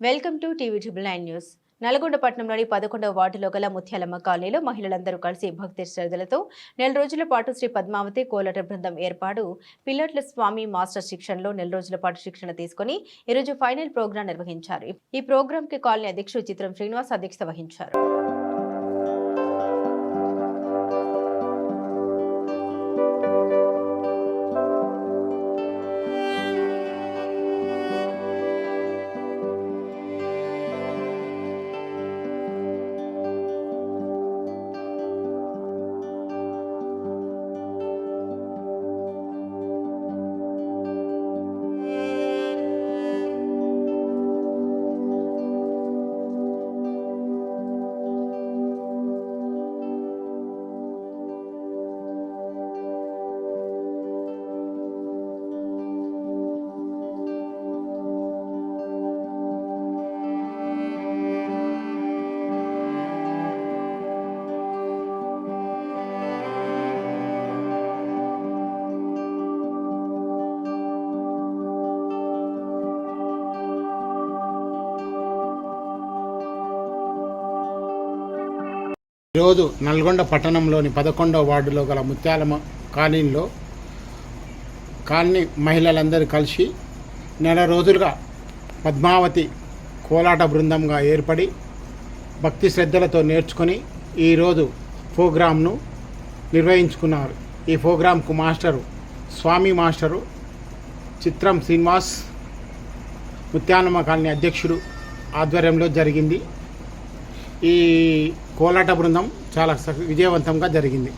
Welcome to TV triple nine news. Nalgonda పట్టణంలోని పదకొండవ వార్డులో గల ముత్యాలమ్మ కాలనీలో మహిళలందరూ కలిసి భక్తి శ్రద్ధలతో నెల రోజుల పాటు శ్రీ పద్మావతి కోలాట బృందం ఏర్పాటు పిల్లట్ల స్వామి మాస్టర్ శిక్షణలో నెల రోజుల పాటు శిక్షణ తీసుకుని ఈరోజు ఫైనల్ ప్రోగ్రాం నిర్వహించారు. ఈ ప్రోగ్రాం కి కాలనీ అధ్యక్షుడు చిత్రం శ్రీనివాస్ అధ్యక్షత వహించారు. ఈరోజు నల్గొండ పట్టణంలోని పదకొండవ వార్డులో గల ముత్యాలమ్మ కాలనీలో కాలనీ మహిళలందరూ కలిసి నెల రోజులుగా పద్మావతి కోలాట బృందంగా ఏర్పడి భక్తి శ్రద్ధలతో నేర్చుకొని ఈరోజు ప్రోగ్రాంను నిర్వహించుకున్నారు. ఈ ప్రోగ్రాంకు మాస్టరు స్వామి మాస్టరు చిత్రం శ్రీనివాస్ ముత్యానమ్మ కాలనీ అధ్యక్షుడు ఆధ్వర్యంలో జరిగింది. ఈ కోలాట బృందం చాలా స- విజయవంతంగా జరిగింది.